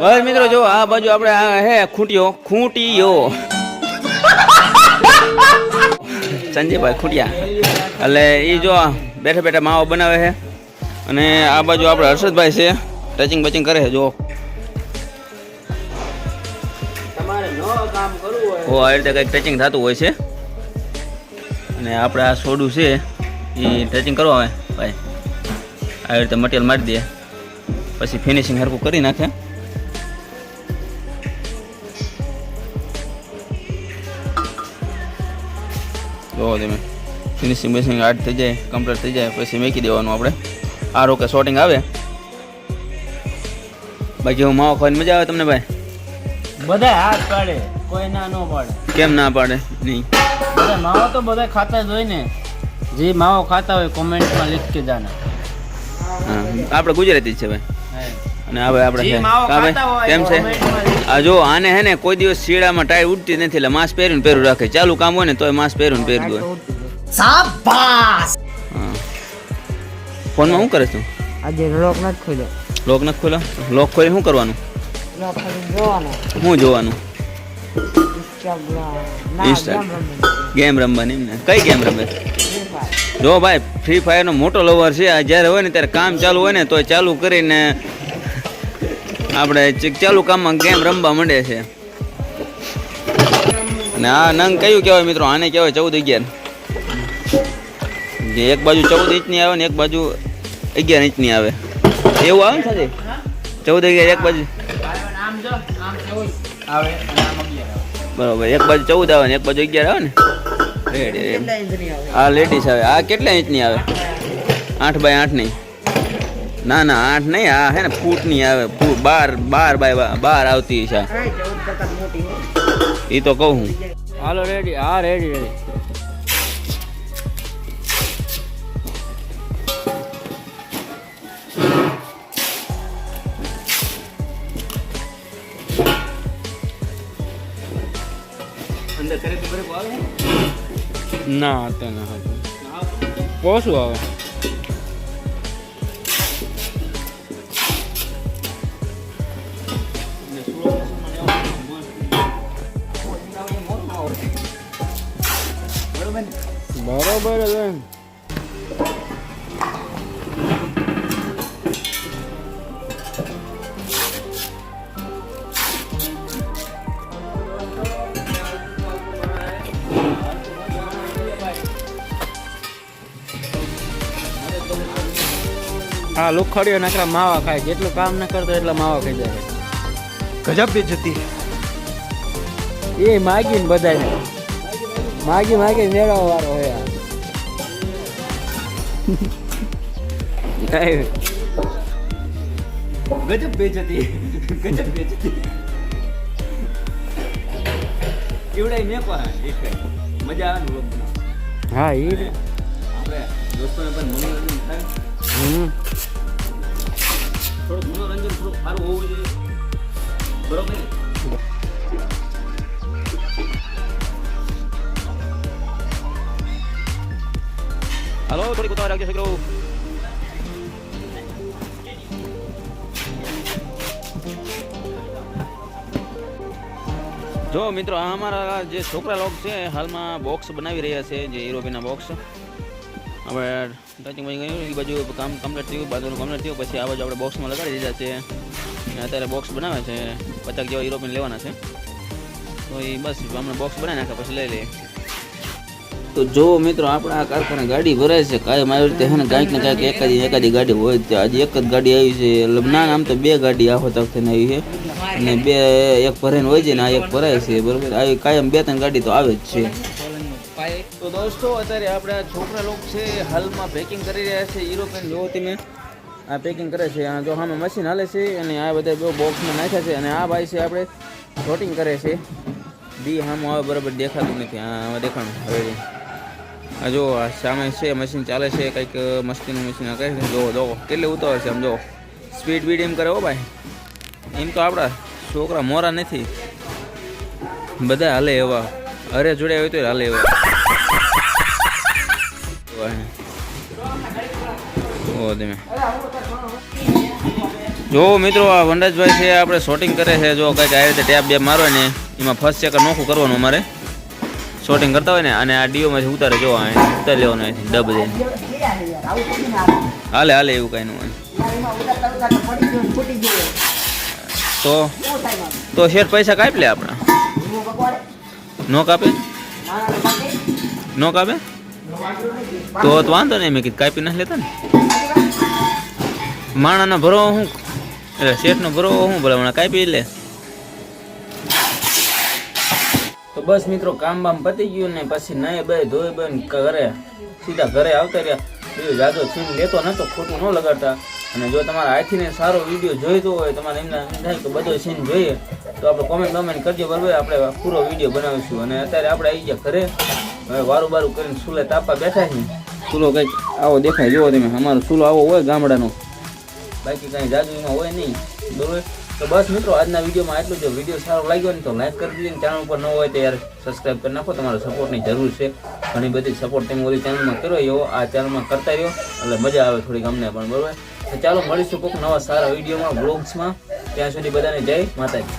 બસ મિત્રો જો આ બાજુ આપણે આ હે ખૂંટીઓ ખૂંટીઓ. સંજયભાઈ ખૂંટિયા. એટલે એ જો બેઠા બેઠા માવો બનાવે છે. અને આ બાજુ આપણે હર્ષદભાઈ છે. ટચિંગ બચિંગ કરે છે જો ઓ આ રીતે કંઈક ટચિંગ થતું હોય છે. અને આપણે આ સોડું છે એ ટચિંગ કરવા આવે ભાઈ. આવી રીતે મટીરિયલ મારી દે. પછી ફિનિશિંગ હરખું કરી નાખે. જોવો તમે ફિનિશિંગ બેસિંગ આર્ટ થઈ જાય કમ્પ્લીટ થઈ જાય પછી મેકી દેવાનું આપણે. આ રોકે શોર્ટિંગ આવે. બાકી હું માવો ખાવાની મજા આવે તમને ભાઈ? બધા હાથ પાડે કોઈ ના ન પાડે. કેમ ના પાડે? નહીં. બધા માવો તો બધા ખાતા જ હોય ને. જે માવો ખાતા હોય કોમેન્ટમાં લીખ કે જાના. હા આપણે ગુજરાતી જ છે ભાઈ. અને હવે આપણે ભાઈ? કેમ છે? આ જો આને હે ને કોઈ દિવસ શીડામાં ટાયર ઉડતી નથી એટલે માસ પહેરીને પહેરું રાખે. ચાલુ કામ હોય ને તોય માસ પહેરીને પહેરું હોય. હા. ફોનમાં શું કરે તું? આજે લોક નથી ખોલ્યો. લોક નથી ખોલ્યો? લોક ખોલી શું કરવાનું? શું જોવાનું. ના. ગેમ રમવાની. ગેમ એમ ને? કઈ ગેમ રમે? જો ભાઈ ફ્રી ફાયરનો મોટો લવર છે. આ જ્યારે હોય ને ત્યારે કામ ચાલુ હોય ને તો ચાલુ કરીને આપણે ચાલુ કામમાં ગેમ રમવા માંડે છે. અને આ નંગ કયું કહેવાય મિત્રો? આને કહેવાય ચૌદ અગિયાર. જે એક બાજુ ચૌદ ઇંચની આવે ને એક બાજુ અગિયાર ઇંચની આવે. એવું આવે ને સાથે? ચૌદ અગિયાર એક બાજુ? બરોબર એક બાજુ ચૌદ આવે ને એક બાજુ અગિયાર આવે ને? આ લેડીસ આવે. આ કેટલા ઇંચની આવે? આઠ બાય આઠની. ના ના આઠ નહીં આ હે ને ફૂટની આવે બાર બાર બાય બાર આવતી છે. એ તો કહું હું. હાલો રેડી હા રેડી રેડી ના અત્યારે ના હતું આવે. બરોબર. હા લુખડીઓ નકરા માવા ખાય. જેટલું કામ ન કરતો એટલા માવા ખાઈ જાય. ગજબ બે જતી. એ માગીને બધાને માગી માગી મેળવવા વાળો હોય ગજબ બેચતી ગજબ બેચતી એવડાય મેકવા એક મજા આવે ને લોકોને હા એ રે. આપણે દોસ્તોને પણ મનોરંજન થાય. હમ. થોડુંક મનોરંજન થોડુંક સારું હોવું જોઈએ. બરોબર હાલો થોડીક ઉતાવળ રાખજો છોકરો જો મિત્રો આ અમારા જે છોકરા લોક છે, હાલમાં બોક્સ બનાવી રહ્યા છે, જે યુરોપિયનના બોક્સ આપણે ટચિંગ કર્યું એ બાજુ કામ કમ્પ્લીટ થયું, બાજુનું કમ્પ્લીટ થયું, પછી આ બાજુ આપણે બોક્સમાં લગાડી દીધા છે. અને અત્યારે બોક્સ બનાવે છે, પચાસ જેવા યુરોપિયન લેવાના છે. તો એ બસ, હમણાં બોક્સ બનાવી નાખે પછી લઈ લઈએ. તો જો મિત્રો આપણે આ કારખાને ગાડી ભરાય છે કાયમ આવી રીતે હે ને કાંઈક ને કાંઈક એકાદી એકાદી ગાડી હોય છે. આજે એક જ ગાડી આવી છે ના આમ તો બે ગાડી આખો તક થઈને આવી છે. અને બે એક ભરાઈને હોય છે ને આ એક ભરાય છે બરોબર? આવી કાયમ બે ત્રણ ગાડી તો આવે જ છે. તો દોસ્તો અત્યારે આપણા છોકરા લોકો છે હાલમાં પેકિંગ કરી રહ્યા છે યુરોપિયન જો તમે આ પેકિંગ કરે છે આ જો સામે મશીન હાલે છે અને આ બધા જો બોક્સમાં નાખ્યા છે અને આ ભાઈ છે આપણે શોટિંગ કરે છે. બી હામું આવે બરાબર દેખાતું નથી હા હવે દેખાણું હવે આ જો, આ સામે છે મશીન ચાલે છે, કંઈક મસ્તીનું મશીન કહે છે. જોવો જો કેટલી ઉતાવળ છે આમ જોવો સ્પીડ બીડ એમ કરે હો ભાઈ. એમ તો આપણા છોકરા મોરા નથી. બધા હાલે એવા. અરે જોડે હોય તો હાલે એવા. ઓ તમે જો મિત્રો, આ વનરાજભાઈ છે, આપણે શોટિંગ કરે છે. જો કંઈક આવી રીતે ટેપ બે મારો ને એમાં ફર્સ્ટ ચેકર નોખું કરવાનું અમારે. શોટિંગ કરતા હોય ને, અને આ ડીઓમાંથી ઉતારે જો ઉતારી લેવાનું હોય ડબ દઈને. હાલે હાલે એવું કાંઈ નું હોય. તો તો શેર પૈસા કાપી લે આપણા? નો કાપે નો કાપે તો વાંધો નહીં મેં કીધું કાપી નથી લેતા ને. માણાનો ભરો હું, એટલે શેઠનો ભરો હું, ભલે હમણાં કાપી લે. તો બસ મિત્રો કામ બામ પતી ગયું ને પછી નહીં બે ધોઈ બે ઘરે. સીધા ઘરે આવતા રહ્યા. બીજો જાદો સીન લેતો નતો ખોટું ન લગાડતા. અને જો તમારા આખીને સારો વીડિયો જોઈતો હોય તમારે એમના થાય કે બધો સીન જોઈએ તો આપણે કોમેન્ટ કોમેન્ટ કરજો બરાબર આપણે પૂરો વીડિયો બનાવીશું. અને અત્યારે આપણે આવી ગયા ઘરે. હવે વારું બારું કરીને સુલે તાપા બેઠા છીએ ચૂલો કંઈક આવો દેખાય જુઓ તમે અમારો ચૂલો આવો હોય ગામડાનો. બાકી કાંઈ જાદુ એમાં હોય નહીં. બરોબર? તો બસ મિત્રો, આજના વિડીયોમાં એટલું જો. વીડિયો સારો લાગ્યો ને તો લાઈક કરી દીધી ચેનલ ઉપર ન હોય તો યાર સબસ્ક્રાઈબ કરી નાખો. તમારા સપોર્ટની જરૂર છે. ઘણી બધી સપોર્ટ તમે ઓલી ચેનલમાં કર્યો એવો આ ચેનલમાં કરતા રહ્યો. એટલે મજા આવે થોડીક અમને પણ, બરાબર? તો ચાલો મળીશું કોઈક નવા સારા વિડીયોમાં બ્લોગ્સમાં ત્યાં સુધી બધાને જય માતાજી.